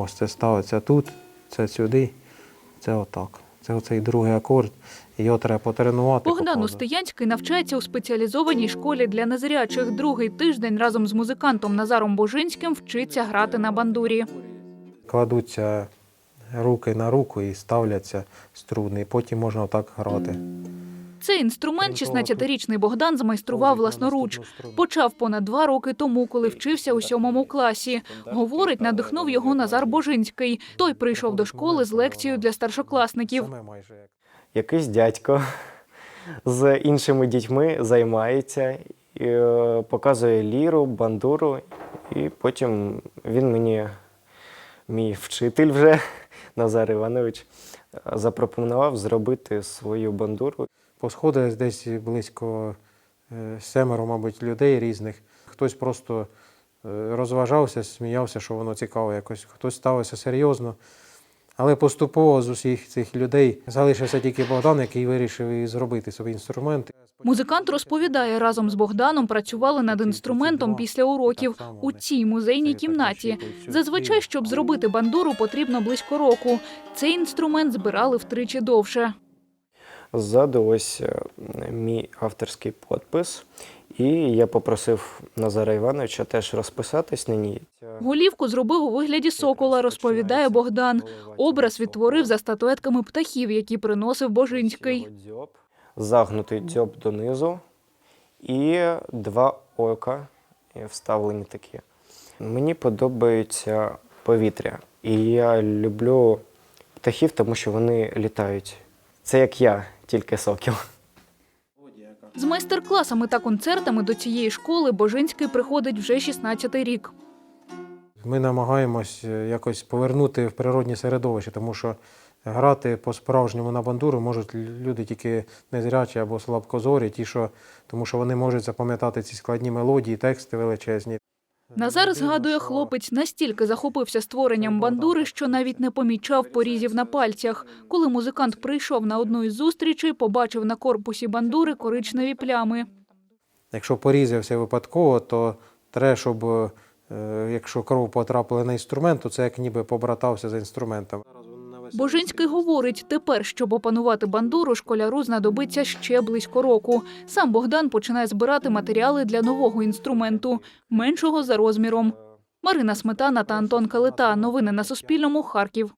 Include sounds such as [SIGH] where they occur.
Ось це ставиться тут, це сюди, це отак. Це оцей другий акорд. Його треба потренувати. Богдан. Устиянський навчається у спеціалізованій школі для незрячих. Другий тиждень разом з музикантом Назаром Божинським вчиться грати на бандурі. Кладуться руки на руку і ставляться струни, потім можна отак грати. Цей інструмент 16-річний Богдан змайстрував власноруч. Почав понад два роки тому, коли вчився у сьомому класі. Говорить, надихнув його Назар Божинський. Той прийшов до школи з лекцією для старшокласників. Якийсь дядько [LAUGHS] з іншими дітьми займається, е, показує ліру, бандуру, і потім він мені, мій вчитель вже, [LAUGHS] Назар Іванович, е, запропонував зробити свою бандуру. Посходилось десь близько е, семеро, мабуть, людей різних. Хтось просто е, розважався, сміявся, що воно цікаво якось, хтось ставився серйозно. Але поступово з усіх цих людей залишився тільки Богдан, який вирішив і зробити собі інструмент. Музикант розповідає, разом з Богданом працювали над інструментом після уроків у цій музейній кімнаті. Зазвичай, щоб зробити бандуру, потрібно близько року. Цей інструмент збирали втричі довше. Ззаду ось е, мій авторський підпис. І я попросив Назара Івановича теж розписатись на ній. Голівку зробив у вигляді сокола, розповідає Богдан. Образ відтворив за статуетками птахів, які приносив Божинський. Загнутий дзьоб донизу і два ока е, вставлені такі. Мені подобається повітря. І я люблю птахів, тому що вони літають. Це як я, тільки сокіл. З майстер-класами та концертами до цієї школи Божинський приходить вже 16-й рік. Ми намагаємось е, якось повернути в природне середовище, тому що грати по-справжньому на бандуру можуть люди тільки незрячі або слабкозорі, ті, що, тому що вони можуть запам'ятати ці складні мелодії, тексти величезні. Назар згадує, хлопець настільки захопився створенням бандури, що навіть не помічав порізів на пальцях. Коли музикант прийшов на одну із зустрічей, побачив на корпусі бандури коричневі плями. Якщо порізався випадково, то треба, щоб е, якщо кров потрапила на інструмент, то це як ніби побратався за інструментом. Божинський говорить, тепер, щоб опанувати бандуру, школяру знадобиться ще близько року. Сам Богдан починає збирати матеріали для нового інструменту, меншого за розміром. Марина Сметана та Антон Калита. Новини на Суспільному. Харків.